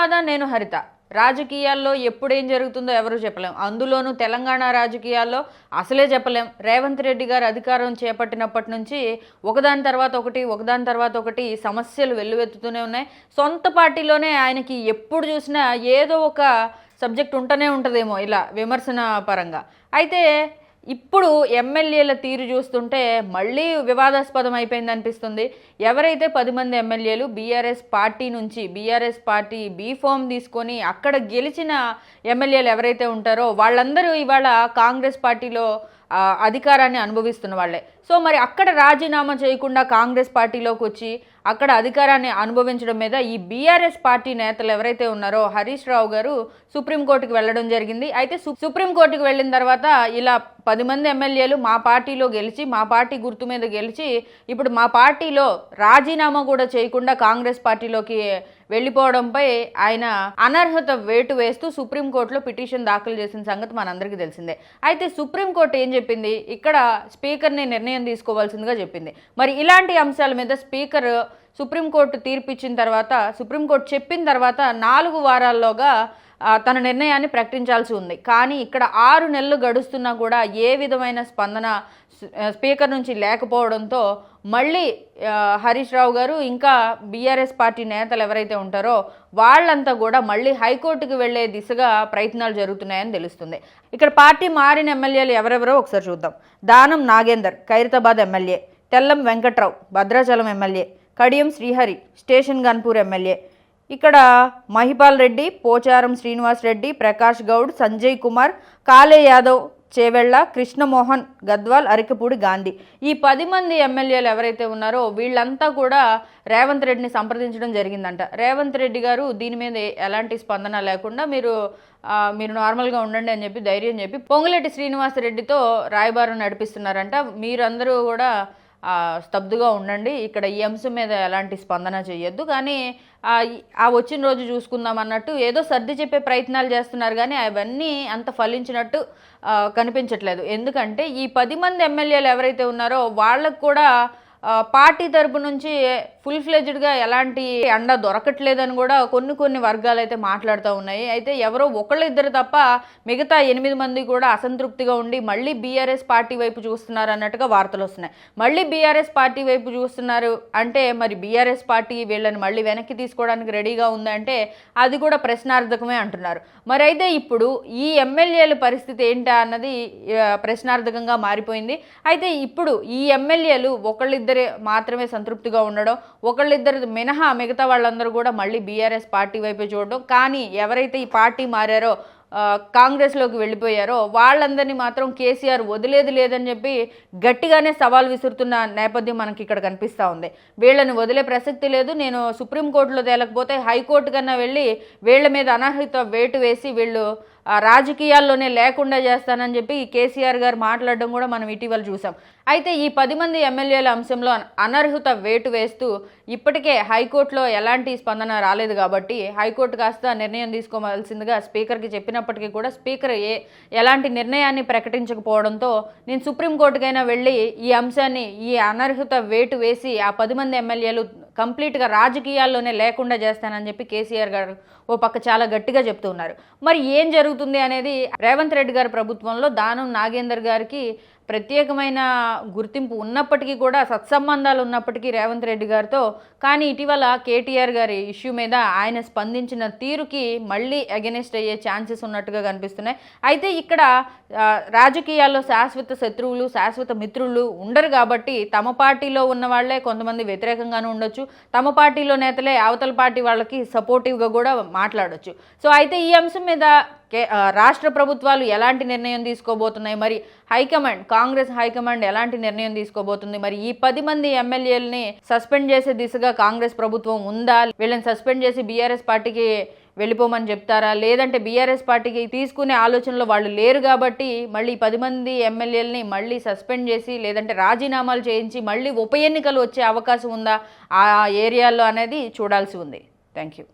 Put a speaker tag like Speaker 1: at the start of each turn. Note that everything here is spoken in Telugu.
Speaker 1: కాదా నేను హరిత. రాజకీయాల్లో ఎప్పుడు ఏం జరుగుతుందో ఎవరు చెప్పలేం. అందులోనూ తెలంగాణ రాజకీయాల్లో అసలే చెప్పలేం. రేవంత్ రెడ్డి గారు అధికారం చేపట్టినప్పటి నుంచి ఒకదాని తర్వాత ఒకటి ఒకదాని తర్వాత ఒకటి సమస్యలు వెల్లువెత్తుతూనే ఉన్నాయి. సొంత పార్టీలోనే ఆయనకి ఎప్పుడు చూసినా ఏదో ఒక సబ్జెక్ట్ ఉంటూనే ఉంటుందేమో ఇలా విమర్శన పరంగా. అయితే ఇప్పుడు ఎమ్మెల్యేల తీరు చూస్తుంటే మళ్ళీ వివాదాస్పదం అయిపోయింది అనిపిస్తుంది. ఎవరైతే పది మంది ఎమ్మెల్యేలు బీఆర్ఎస్ పార్టీ నుంచి బీఆర్ఎస్ పార్టీ బీ ఫామ్ తీసుకొని అక్కడ గెలిచిన ఎమ్మెల్యేలు ఎవరైతే ఉంటారో వాళ్ళందరూ ఇవాళ కాంగ్రెస్ పార్టీలో అధికారాన్ని అనుభవిస్తున్న వాళ్ళే. సో మరి అక్కడ రాజీనామా చేయకుండా కాంగ్రెస్ పార్టీలోకి వచ్చి అక్కడ అధికారాన్ని అనుభవించడం మీద ఈ బీఆర్ఎస్ పార్టీ నేతలు ఎవరైతే ఉన్నారో హరీష్ రావు గారు సుప్రీంకోర్టుకి వెళ్ళడం జరిగింది. అయితే సు- సుప్రీంకోర్టుకి వెళ్ళిన తర్వాత ఇలా పది మంది ఎమ్మెల్యేలు మా పార్టీలో గెలిచి మా పార్టీ గుర్తు మీద గెలిచి ఇప్పుడు మా పార్టీలో రాజీనామా కూడా చేయకుండా కాంగ్రెస్ పార్టీలోకి వెళ్ళిపోవడంపై ఆయన అనర్హత వేటు వేస్తూ సుప్రీంకోర్టులో పిటిషన్ దాఖలు చేసిన సంగతి మనందరికీ తెలిసిందే. అయితే సుప్రీంకోర్టు ఏం చెప్పింది. ఇక్కడ స్పీకర్ని నిర్ణయం తీసుకోవాల్సిందిగా చెప్పింది. మరి ఇలాంటి అంశాల మీద స్పీకర్ సుప్రీంకోర్టు తీర్పు ఇచ్చిన తర్వాత సుప్రీంకోర్టు చెప్పిన తర్వాత నాలుగు వారాల్లోగా తన నిర్ణయాన్ని ప్రకటించాల్సి ఉంది. కానీ ఇక్కడ ఆరు నెలలు గడుస్తున్నా కూడా ఏ విధమైన స్పందన స్పీకర్ నుంచి లేకపోవడంతో మళ్ళీ హరీష్ రావు గారు ఇంకా బీఆర్ఎస్ పార్టీ నేతలు ఎవరైతే ఉంటారో వాళ్ళంతా కూడా మళ్ళీ హైకోర్టుకు వెళ్ళే దిశగా ప్రయత్నాలు జరుగుతున్నాయని తెలుస్తుంది. ఇక్కడ పార్టీ మారిన ఎమ్మెల్యేలు ఎవరెవరో ఒకసారి చూద్దాం. Danam Nagender Khairatabad MLA. Tellam Venkatrao Bhadrachalam MLA. Kadiyam Srihari station Ghanpur MLA. ఇక్కడ మహిపాల్ రెడ్డి పోచారం శ్రీనివాస్ రెడ్డి ప్రకాష్ గౌడ్ సంజయ్ కుమార్ కాలే యాదవ్ చేవెళ్ళ కృష్ణమోహన్ గద్వాల్ అరికపూడి గాంధీ. ఈ పది మంది ఎమ్మెల్యేలు ఎవరైతే ఉన్నారో వీళ్ళంతా కూడా రేవంత్ రెడ్డిని సంప్రదించడం జరిగిందంట. రేవంత్ రెడ్డి గారు దీని మీద ఎలాంటి స్పందన లేకుండా మీరు మీరు నార్మల్గా ఉండండి అని చెప్పి ధైర్యం చెప్పి పొంగులేటి శ్రీనివాస్ రెడ్డితో రాయబారం నడిపిస్తున్నారంట. మీరందరూ కూడా స్తబ్దుగా ఉండండి. ఇక్కడ ఈ అంశం మీద ఎలాంటి స్పందన చేయొద్దు. కానీ ఆ, వచ్చిన రోజు చూసుకుందాం అన్నట్టు ఏదో సర్ది చెప్పే ప్రయత్నాలు చేస్తున్నారు కానీ అవన్నీ అంత ఫలించినట్టు కనిపించట్లేదు. ఎందుకంటే ఈ పది మంది ఎమ్మెల్యేలు ఎవరైతే ఉన్నారో వాళ్ళకు కూడా పార్టీ తరపు నుంచి ఫుల్ ఫ్లెజ్డ్గా ఎలాంటి అండ దొరకట్లేదని కూడా కొన్ని కొన్ని వర్గాలు అయితే మాట్లాడుతూ ఉన్నాయి. అయితే ఎవరో ఒకళ్ళిద్దరు తప్ప మిగతా ఎనిమిది మంది కూడా అసంతృప్తిగా ఉండి మళ్ళీ బీఆర్ఎస్ పార్టీ వైపు చూస్తున్నారు అన్నట్టుగా వార్తలు వస్తున్నాయి. మళ్ళీ బీఆర్ఎస్ పార్టీ వైపు చూస్తున్నారు అంటే మరి బీఆర్ఎస్ పార్టీ వీళ్ళని మళ్ళీ వెనక్కి తీసుకోవడానికి రెడీగా ఉందంటే అది కూడా ప్రశ్నార్థకమే అంటున్నారు. మరి అయితే ఇప్పుడు ఈ ఎమ్మెల్యేల పరిస్థితి ఏంటా అన్నది ప్రశ్నార్థకంగా మారిపోయింది. అయితే ఇప్పుడు ఈ ఎమ్మెల్యేలు ఒకళ్ళిద్దరు మాత్రమే సంతృప్తిగా ఉండడం ఒకళ్ళిద్దరు మినహా మిగతా వాళ్ళందరూ కూడా మళ్ళీ బీఆర్ఎస్ పార్టీ వైపే చూడడం. కానీ ఎవరైతే ఈ పార్టీ మారారో కాంగ్రెస్లోకి వెళ్ళిపోయారో వాళ్ళందరినీ మాత్రం కేసీఆర్ వదిలేది లేదని చెప్పి గట్టిగానే సవాల్ విసురుతున్న నేపథ్యం మనకి ఇక్కడ కనిపిస్తూ ఉంది. వీళ్ళని వదిలే ప్రసక్తి లేదు. నేను సుప్రీంకోర్టులో తేలకపోతే హైకోర్టు కన్నా వెళ్ళి వీళ్ళ మీద అనర్హత వేటు వేసి వీళ్ళు రాజకీయాల్లోనే లేకుండా చేస్తానని చెప్పి కేసీఆర్ గారు మాట్లాడడం కూడా మనం ఇటీవల చూసాం. అయితే ఈ పది మంది ఎమ్మెల్యేల అంశంలో అనర్హత వేటు వేస్తూ ఇప్పటికే హైకోర్టులో ఎలాంటి స్పందన రాలేదు కాబట్టి హైకోర్టు కాస్త నిర్ణయం తీసుకోవాల్సిందిగా స్పీకర్కి చెప్పినప్పటికీ కూడా స్పీకర్ ఏ ఎలాంటి నిర్ణయాన్ని ప్రకటించకపోవడంతో నేను సుప్రీంకోర్టుకైనా వెళ్ళి ఈ అంశాన్ని ఈ అనర్హత వేటు వేసి ఆ పది మంది ఎమ్మెల్యేలు కంప్లీట్గా రాజకీయాల్లోనే లేకుండా చేస్తానని చెప్పి కేసీఆర్ గారు ఓ పక్క చాలా గట్టిగా చెప్తూ ఉన్నారు. మరి ఏం జరుగుతుంది అనేది రేవంత్ రెడ్డి గారి ప్రభుత్వంలో దానం నాగేందర్ గారికి ప్రత్యేకమైన గుర్తింపు ఉన్నప్పటికీ కూడా సత్సంబంధాలు ఉన్నప్పటికీ రేవంత్ రెడ్డి గారితో కానీ ఇటీవల కేటీఆర్ గారి ఇష్యూ మీద ఆయన స్పందించిన తీరుకి మళ్ళీ అగెనిస్ట్ అయ్యే ఛాన్సెస్ ఉన్నట్టుగా కనిపిస్తున్నాయి. అయితే ఇక్కడ రాజకీయాల్లో శాశ్వత శత్రువులు శాశ్వత మిత్రులు ఉండరు కాబట్టి తమ పార్టీలో ఉన్న వాళ్ళే కొంతమంది వ్యతిరేకంగానూ ఉండొచ్చు. తమ పార్టీలో నేతలే అవతల పార్టీ వాళ్ళకి సపోర్టివ్గా కూడా మాట్లాడొచ్చు. సో అయితే ఈ అంశం మీద కే రాష్ట్ర ప్రభుత్వాలు ఎలాంటి నిర్ణయం తీసుకోబోతున్నాయి? మరి హైకమాండ్ కాంగ్రెస్ హైకమాండ్ ఎలాంటి నిర్ణయం తీసుకోబోతుంది? మరి ఈ పది మంది ఎమ్మెల్యేలని సస్పెండ్ చేసే దిశగా కాంగ్రెస్ ప్రభుత్వం ఉందా? వీళ్ళని సస్పెండ్ చేసి బీఆర్ఎస్ పార్టీకి వెళ్ళిపోమని చెప్తారా? లేదంటే బీఆర్ఎస్ పార్టీకి తీసుకునే ఆలోచనలో వాళ్ళు లేరు కాబట్టి మళ్ళీ పది మంది ఎమ్మెల్యేలని మళ్ళీ సస్పెండ్ చేసి లేదంటే రాజీనామాలు చేయించి మళ్ళీ ఉప ఎన్నికలు వచ్చే అవకాశం ఉందా? ఆ ఏరియాలో అనేది చూడాల్సి ఉంది. Thank you